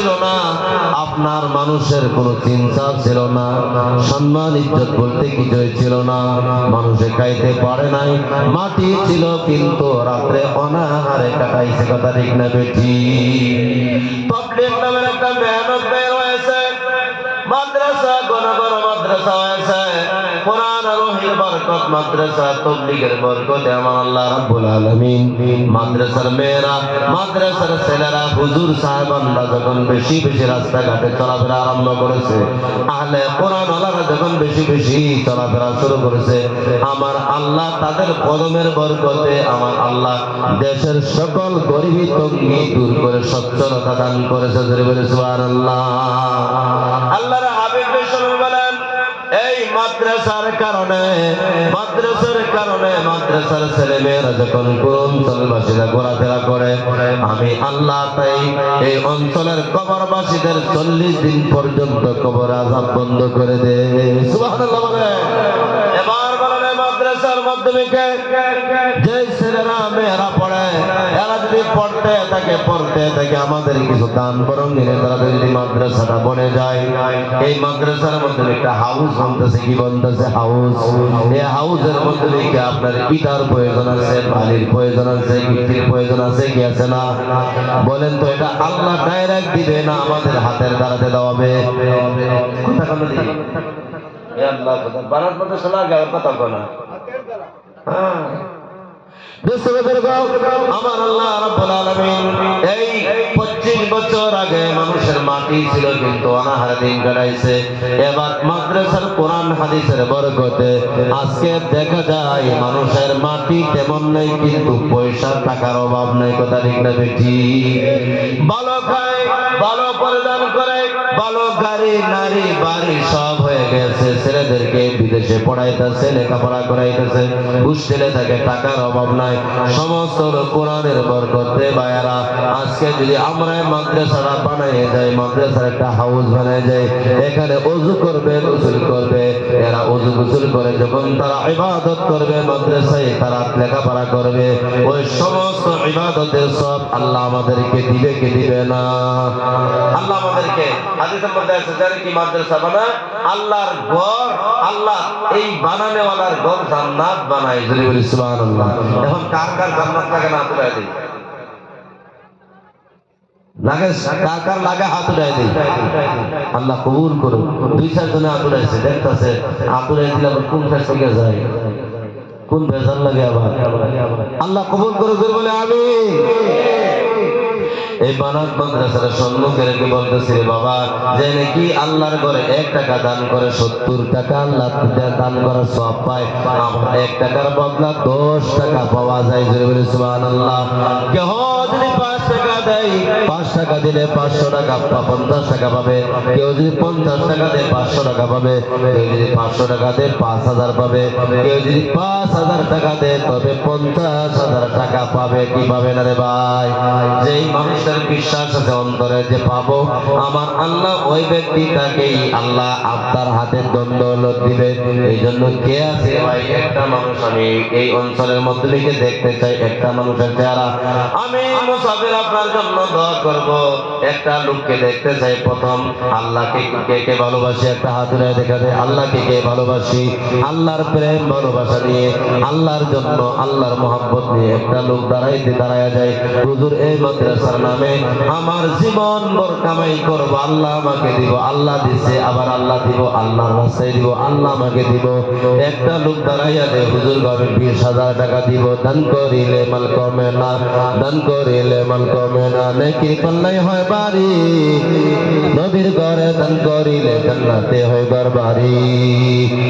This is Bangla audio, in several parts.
ছিল না, আপনার মানুষের কোনো চিন্তা ছিল না, সম্মান, ইজ্জত বলতে কিছুই ছিল না। মানুষে খাইতে পারে নাই, মাটি ছিল, কিন্তু রাত্রে অনাহারে কাটাইছে, কথা ঠিক না, বেঠি। একটা মেহনত বের হয়েছে, মাদ্রাসা কোন কোন মাদ্রাসা হয়েছে। বরকত মাদ্রাসা তবলিগের বরকত আমার আল্লাহ রাব্বুল আলামিন। মাদ্রাসার মেয়েরা মাদ্রাসার ছেলেরা হুজুর সাহেবানরা যখন বেশি বেশি রাস্তাঘাটে চলাফেরা আরম্ভ করেছে আহলে কোরআন যখন বেশি বেশি চলাফেরা শুরু করেছে আমার আল্লাহ তাদের কদমের বরকতে আমার আল্লাহ দেশের সকল গরিবী তঙ্গি দূর করে সচ্ছলতা দান করেছে। সুবহানাল্লাহ। আল্লাহর মাদ্রাসার কারণে মাদ্রাসার কারণে মাদ্রাসার ছেলে মেয়েরা যখন কোন অঞ্চলবাসীরা ঘোরাফেরা করে, আমি আল্লাহ তাই এই অঞ্চলের কবরবাসীদের চল্লিশ দিন পর্যন্ত কবর আজাব বন্ধ করে দেয়। সুবহানাল্লাহ বলেন এবার বলেন এই মাদ্রাসার মাধ্যমিকে যে ছেলেরা মেয়েরা পড়ে, এরা যদি পড়তে থাকে পড়তে থাকে, আমাদের কিছু দান বরং দিলে তারা যদি মাদ্রাসাটা বনে যায়। এই মাদ্রাসার মধ্যে একটা হাউস বনতেছে, কি বনতেছে? হাউস এই হাউসের মধ্যে লিখে আপনার ইটার প্রয়োজন আছে, বালির প্রয়োজন আছে গিটির প্রয়োজন আছে, কি আছে না? বলেন তো, এটা আল্লাহ ডাইরেক্ট দিবে না আমাদের হাতের দ্বারাতে কথা দিকে এ আল্লাহ, কথা বারাত মধ্যে শোনা গেল কথা কোনা হ্যাঁ আমার আল্লাহ রাব্বুল আলামিন এই 25 বছর আগে মানুষের মাটি দেখা যায় মানুষের মাটি তেমন নেই, কিন্তু পয়সা টাকার অভাব নেই, কথা ঠিক না বেটি ভালো খায়, ভালো পরিধান করে, ভালো গাড়ি, নারী, বাড়ি সব এখানে অজু করবে গোসল করবে, এরা অজু গোসল করে, যখন তারা ইবাদত করবে মাদ্রাসায়, তারা লেখাপড়া করবে, ওই সমস্ত ইবাদতের সব আল্লাহ আমাদেরকে দিবে কি দিবে না? আল্লাহ আমাদেরকে মধ্যে আছে, যারা কি মাদ্রাসা বানায় আল্লাহর ঘর, আল্লাহ এই বানানেওয়ালার ঘর জান্নাত বানায় যদি বলি সুবহানাল্লাহ। এখন কার কার জান্নাত লাগে না তুলে দিই? কার কার আল্লাহ কবুল কোন যায়? কোন বেজার লাগে আল্লাহ কবুল করুন বলে আমি এই বানাত মাদ্রাসার সম্মুখে রেখে বলতেছি, রে বাবা, যে নাকি আল্লাহর ঘরে এক টাকা দান করে সত্তর টাকা, আল্লাহ দান করার সব পায়, আমার এক টাকার বদলা দশ টাকা পাওয়া যায়। জোরে বলে সুবহান আল্লাহ কেহ যদি টাকা দিলে পাঁচশো টাকা পঞ্চাশ টাকা পাবে। কেউ যদি পঞ্চাশ টাকা দেয়, পাঁচশো টাকা পাবে। কেউ যদি পাঁচশো টাকা দেয়, পাঁচ হাজার পাবে। কেউ যদি পাঁচ হাজার টাকা দেয়, তবে পঞ্চাশ হাজার টাকা পাবে। কি পাবে না রে ভাই? যেই মানুষের বিশ্বাস আছে অন্তরে যে পাবো, আমার আল্লাহ ওই ব্যক্তিটাকেই আল্লাহ আপনার হাতে দ্বন্দ্ব দিবে। এই জন্য কে আছে ভাই? একটা মানুষ আমি এই অঞ্চলের মধ্যে দেখতে চাই। একটা মানুষের চেহারা। আমি আপনার জন্য দোয়া করব। একটা লোককে দেখতে চাই প্রথম। আল্লাহকে কে কে ভালোবাসি? একটা হাত উড়ায় দেখা যায়, আল্লাহকে কে ভালোবাসি? আল্লাহর প্রেম, ভালোবাসা নিয়ে, আল্লাহর জন্য, আল্লাহর মোহাব্বত নিয়ে একটা লোক দাঁড়াইতে দাঁড়ায় যায়। হুজুর, এই মাদ্রাসার নামে আমার জীবন ভর কামাই করব। আল্লাহ আমাকে দিব, আল্লাহ দিছে, আবার আল্লাহ দিব আল্লাহর রাস্তায় দিব, আল্লাহ আমাকে দিব। একটা লোক দাঁড়াইয়া দে হুজুর গবে বিশ হাজার টাকা দিব। দান করিলে মাল কমে না, দান করিলে মাল কমে না। নাকি পাল্লাই হয় বাড়ি। নবীর ঘরে দান করিলে জান্নাতে হয় বাড়ি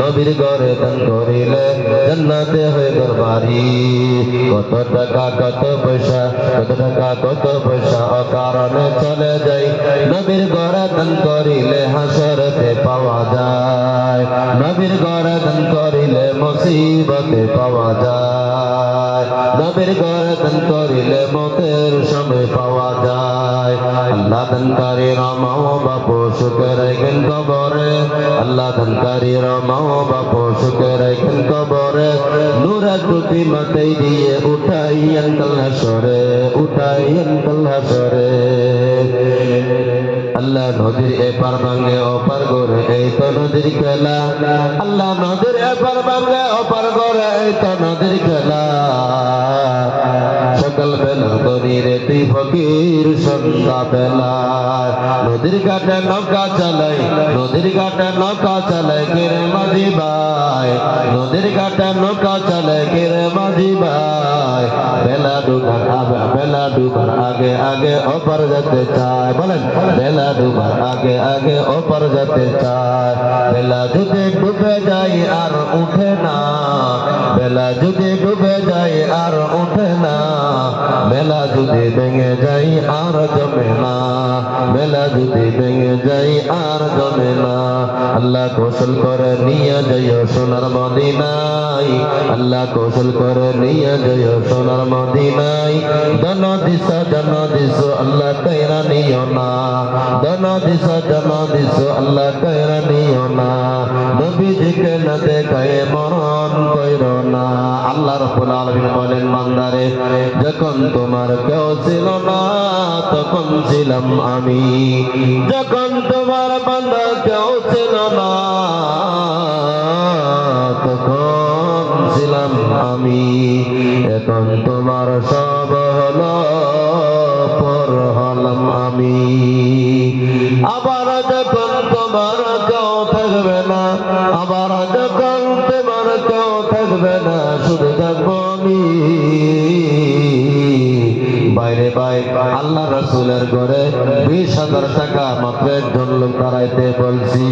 নবীর ঘরে দান করিলে জান্নাতে হয় বাড়ি কত টাকা, কত পয়সা, কত টাকা, কত পয়সা অকারণে চলে যায়। নবীর ঘরে দান করিলে হাসরতে পাওয়া যায়। নবীর ঘরে দান করিলে মুসিবতে পাওয়া যায়। নবীর ঘরে দান করিলে মতের সময় পাওয়া যায়। আল্লাহ দানকারী রামাও বাপু রেখেন কবরে। আল্লাহ দানকারী রামাও বাপু রেখেন কবরে। নূরা টুপি মাথায় দিয়ে উঠাই আঙ্কাল হাসরে উঠাই আঙ্কাল হাসরে আল্লাহ নদীর এপার ভাঙে, ওপার করে এই তো নদীর খেলা। আল্লাহ নদীর এপার ভাঙে, ওপার করে এই তো নদীর খেলা। সকাল বেলা দরিরে তুই ফকির সন্ধ্যা বেলা নদীর ঘাটে নৌকা চালাই নদীর ঘাটে নৌকা চালাই কেরে মাঝি ভাই নদীর ঘাটে নৌকা চালাই কেরে মাঝি ভাই বেলা ডুবার আগে বেলা ডুবার আগে আগে ওপার যেতে চায় বলেন বেলা ডুবার আগে আগে ওপার যেতে চায় বেলা যদি ডুবে যায় আর উঠে না বেলা যদি ডুবে যায় আর উঠে না বেলা যদি ভেঙে যাই আর জমে না। বেলা যদি ভেঙে যাই আর জমে না। আল্লাহ কৌশল করে নিয়ে যাইও সোনার মদিনাই আল্লাহ কৌশল করে নিয়ে যাইও সোনার মদিনাই দন দিস জন দিস আল্লাহ কইরা নিও না। দন দিস জন দিস আল্লাহ কইরা নিও না। নবীজিকে না দেখায় মরণ কইর রব্বুল আলামিন বলেন, বান্দারে, যখন তোমার কেউ ছিল না, তখন ছিলাম আমি। যখন তোমার বান্দা কেউ ছিল না, তখন ছিলাম আমি। এখন তোমার সব হলো, পর হলাম আমি। আবার যখন তোমার কেউ থাকবে না, আবার যখন তোমার কেউ থাকবে না, শুধু থাকব আমি। বাইরে বাই আল্লাহ রসুলের ঘরে বিশ হাজার টাকা মাত্র একজন লোক দাঁড়াইতে বলছি।